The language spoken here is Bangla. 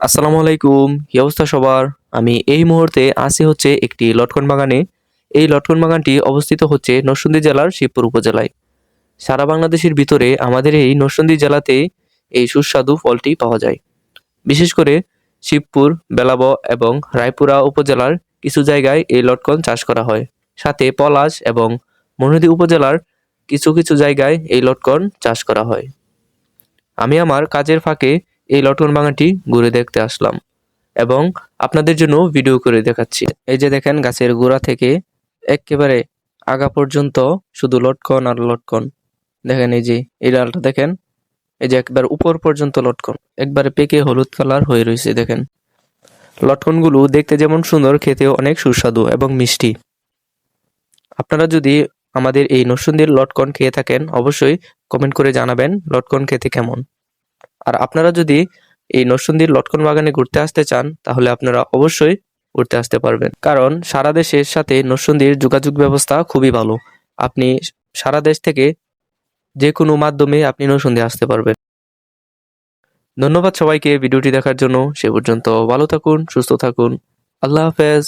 আসসালামু আলাইকুম, কি অবস্থা সবার? আমি এই মুহূর্তে আছি হচ্ছে একটি লটকন বাগানে। এই লটকন বাগানটি অবস্থিত হচ্ছে নরসিংদী জেলার শিবপুর উপজেলায়। সারা বাংলাদেশের ভিতরে আমাদের এই নরসিংদী জেলাতে এই সুস্বাদু ফলটি পাওয়া যায়। বিশেষ করে শিবপুর, বেলাব এবং রায়পুরা উপজেলার কিছু জায়গায় এই লটকন চাষ করা হয়। সাথে পলাশ এবং মনোদী উপজেলার কিছু কিছু জায়গায় এই লটকন চাষ করা হয়। আমি আমার কাজের ফাঁকে এই লটকন বাগানটি ঘুরে দেখতে আসলাম এবং আপনাদের জন্য ভিডিও করে দেখাচ্ছি। এই যে দেখেন, গাছের গোড়া থেকে একেবারে আগা পর্যন্ত শুধু লটকন আর লটকন। দেখেন এই যে, এই ডালটা দেখেন, এই যে একবার উপর পর্যন্ত লটকন। একবারে পেকে হলুদ কালার হয়ে রয়েছে, দেখেন। লটকনগুলো দেখতে যেমন সুন্দর, খেতেও অনেক সুস্বাদু এবং মিষ্টি। আপনারা যদি আমাদের এই নরসুন্দির লটকন খেয়ে থাকেন, অবশ্যই কমেন্ট করে জানাবেন লটকন খেতে কেমন। আর আপনারা যদি এই নরসুন্দির লটকন বাগানে ঘুরতে আসতে চান, তাহলে আপনারা অবশ্যই ঘুরতে আসতে পারবেন। কারণ সারা দেশের সাথে নরসুন্দির যোগাযোগ ব্যবস্থা খুবই ভালো। আপনি সারা দেশ থেকে যে কোনো মাধ্যমে আপনি নরসুন্দি আসতে পারবেন। ধন্যবাদ সবাইকে ভিডিওটি দেখার জন্য। সে পর্যন্ত ভালো থাকুন, সুস্থ থাকুন। আল্লাহ হাফেজ।